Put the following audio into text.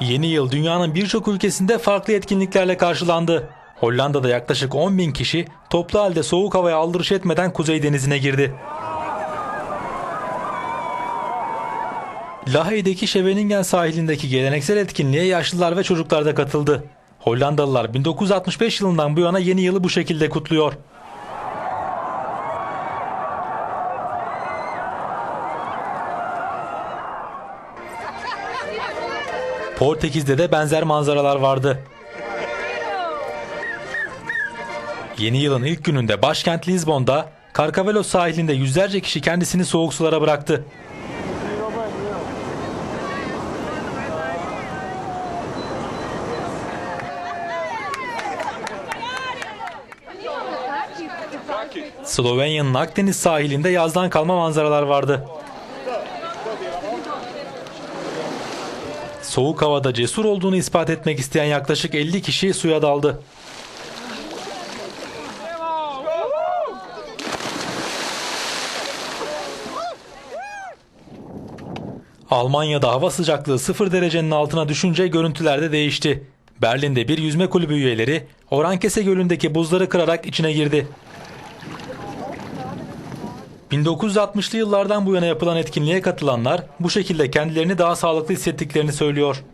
Yeni yıl dünyanın birçok ülkesinde farklı etkinliklerle karşılandı. Hollanda'da yaklaşık 10 bin kişi toplu halde soğuk havaya aldırış etmeden Kuzey Denizi'ne girdi. Lahey'deki Scheveningen sahilindeki geleneksel etkinliğe yaşlılar ve çocuklar da katıldı. Hollandalılar 1965 yılından bu yana yeni yılı bu şekilde kutluyor. Portekiz'de de benzer manzaralar vardı. Yeni yılın ilk gününde başkent Lizbon'da Carcavelos sahilinde yüzlerce kişi kendisini soğuk sulara bıraktı. Slovenya'nın Akdeniz sahilinde yazdan kalma manzaralar vardı. Soğuk havada cesur olduğunu ispat etmek isteyen yaklaşık 50 kişi suya daldı. Almanya'da hava sıcaklığı 0 derecenin altına düşünce görüntüler de değişti. Berlin'de bir yüzme kulübü üyeleri Orankese Gölü'ndeki buzları kırarak içine girdi. 1960'lı yıllardan bu yana yapılan etkinliğe katılanlar bu şekilde kendilerini daha sağlıklı hissettiklerini söylüyor.